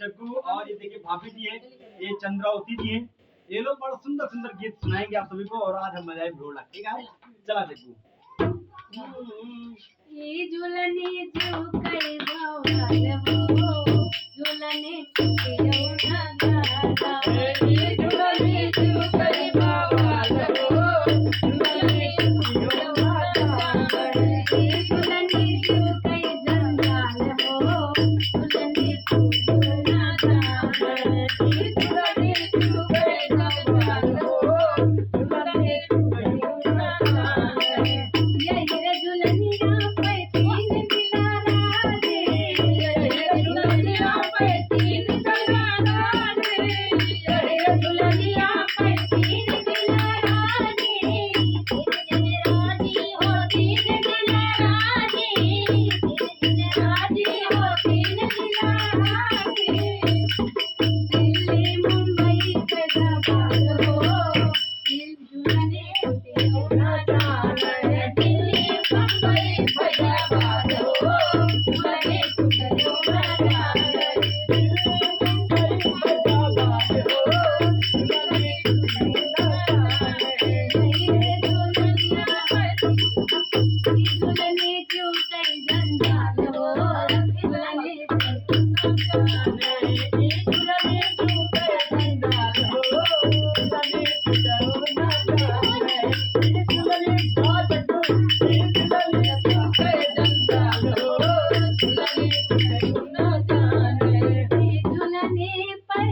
जग्गू और ये देखिए भाभी जी है, ये चंद्रावती जी है। ये लोग बड़ा सुंदर सुंदर गीत सुनाएँगे आप सभी को और आज हम मज़ा ढोला ठीक है? चला जग्गू। ये झूलनी जो कर दो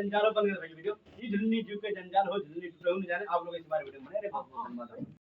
जंजालों बन गया वीडियो। ये झुन्नी जीव के जंजाल, हो झुन्नी जीव रहो जाने, आप लोग इस बारे वीडियो बने रहे